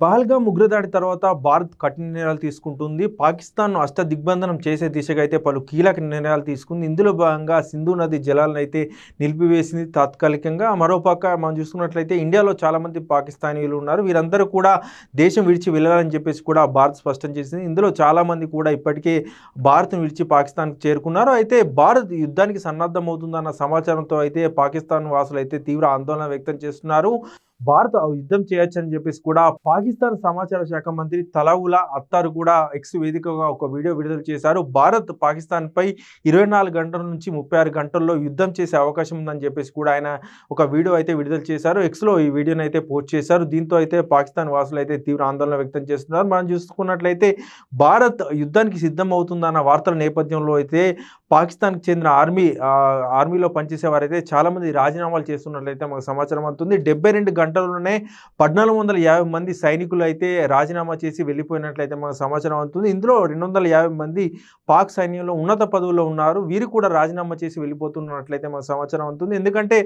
పహల్గామ్ ఉగ్రదాడి తర్వాత భారత్ కఠిన నిర్ణయాలు తీసుకుంటుంది. పాకిస్తాన్ను అష్ట దిగ్బంధనం చేసే దిశగా అయితే పలు కీలక నిర్ణయాలు తీసుకుంది. ఇందులో భాగంగా సింధు నది జలాలను అయితే నిలిపివేసింది. తాత్కాలికంగా మరోపక్క మనం చూసుకున్నట్లయితే ఇండియాలో చాలామంది పాకిస్తానీయులు ఉన్నారు. వీరందరూ కూడా దేశం విడిచి వెళ్ళాలని చెప్పేసి కూడా భారత్ స్పష్టం చేసింది. ఇందులో చాలామంది కూడా ఇప్పటికే భారత్ను విడిచి పాకిస్తాన్కి చేరుకున్నారు. అయితే భారత్ యుద్ధానికి సన్నద్ధమవుతుందన్న సమాచారంతో అయితే పాకిస్తాన్ వాసులు అయితే తీవ్ర ఆందోళన వ్యక్తం చేస్తున్నారు. భారత్ యుద్ధం చేయొచ్చని చెప్పేసి కూడా పాకిస్తాన్ సమాచార శాఖ మంత్రి తలావులా అత్తారు కూడా ఎక్స్ వేదికగా ఒక వీడియో విడుదల చేశారు. భారత్ పాకిస్తాన్ పై ఇరవై నాలుగు గంటల నుంచి ముప్పై ఆరు గంటల్లో యుద్ధం చేసే అవకాశం ఉందని చెప్పేసి కూడా ఆయన ఒక వీడియో అయితే విడుదల చేశారు. ఎక్స్లో ఈ వీడియోని అయితే పోస్ట్ చేశారు. దీంతో అయితే పాకిస్తాన్ వాసులు అయితే తీవ్ర ఆందోళన వ్యక్తం చేస్తున్నారు. మనం చూసుకున్నట్లయితే భారత్ యుద్ధానికి సిద్ధం అవుతుందన్న వార్తల నేపథ్యంలో అయితే పాకిస్తాన్కి చెందిన ఆర్మీ ఆర్మీలో పనిచేసే వారైతే చాలామంది రాజీనామాలు చేస్తున్నట్లయితే మాకు సమాచారం అందుతుంది. డెబ్బై రెండు గంటల్లోనే పద్నాలుగు వందల యాభై మంది సైనికులు అయితే రాజీనామా చేసి వెళ్ళిపోయినట్లయితే మాకు సమాచారం అందుతుంది. ఇందులో రెండు వందల యాభై మంది పాక్ సైన్యంలో ఉన్నత పదవుల్లో ఉన్నారు. వీరు కూడా రాజీనామా చేసి వెళ్ళిపోతున్నట్లయితే మాకు సమాచారం అందుతుంది. ఎందుకంటే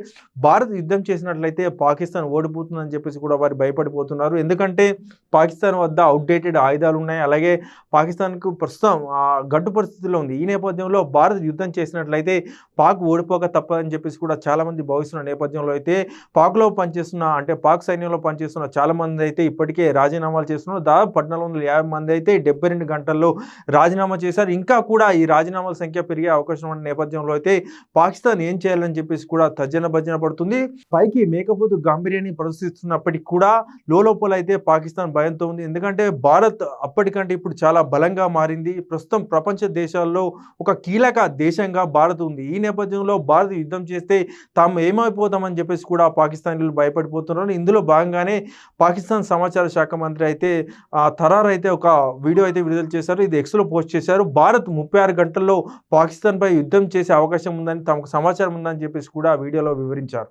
భారత్ యుద్ధం చేసినట్లయితే పాకిస్తాన్ ఓడిపోతుందని చెప్పేసి కూడా వారు భయపడిపోతున్నారు. ఎందుకంటే పాకిస్తాన్ వద్ద అవుట్డేటెడ్ ఆయుధాలు ఉన్నాయి అలాగే పాకిస్తాన్కు ప్రస్తుతం ఆ, గడ్డు పరిస్థితిలో ఉంది. ఈ నేపథ్యంలో భారత్ యుద్ధం చేసినట్లయితే పాక్ ఓడిపోక తప్పదని చెప్పేసి కూడా చాలామంది భావిస్తున్న నేపథ్యంలో అయితే పాక్లో పనిచేస్తున్న అంటే పాక్ సైన్యంలో పనిచేస్తున్న చాలా మంది అయితే ఇప్పటికే రాజీనామాలు చేస్తున్నారు. దాదాపు పద్నాలుగు వందల యాభై మంది అయితే డెబ్బై రెండు గంటల్లో రాజీనామా చేశారు. ఇంకా కూడా ఈ రాజీనామాల సంఖ్య పెరిగే అవకాశం ఉన్న నేపథ్యంలో అయితే పాకిస్తాన్ ఏం చేయాలని చెప్పేసి కూడా తర్జన భజన పడుతుంది. పైకి మేకపోతు గాంభీర్యాన్ని ప్రదర్శిస్తున్నప్పటికీ కూడా లోపల అయితే పాకిస్తాన్ భయంతో ఉంది. ఎందుకంటే భారత్ అప్పటికంటే ఇప్పుడు చాలా బలంగా మారింది. ప్రస్తుతం ప్రపంచ దేశాల్లో ఒక కీలక దేశంగా భారత్ ఉంది. ఈ నేపథ్యంలో భారత్ యుద్ధం చేస్తే తాము ఏమైపోతామని చెప్పేసి కూడా పాకిస్తానీలు భయపడిపోతున్నారు. ఇందులో భాగంగానే పాకిస్తాన్ సమాచార శాఖ మంత్రి అయితే ఆ, తరార్ అయితే ఒక వీడియో అయితే విడుదల చేశారు. ఇది ఎక్స్లో పోస్ట్ చేశారు. భారత్ ముప్పై ఆరు గంటల్లో పాకిస్తాన్పై యుద్ధం చేసే అవకాశం ఉందని తమకు సమాచారం ఉందని చెప్పేసి కూడా వీడియోలో వివరించారు.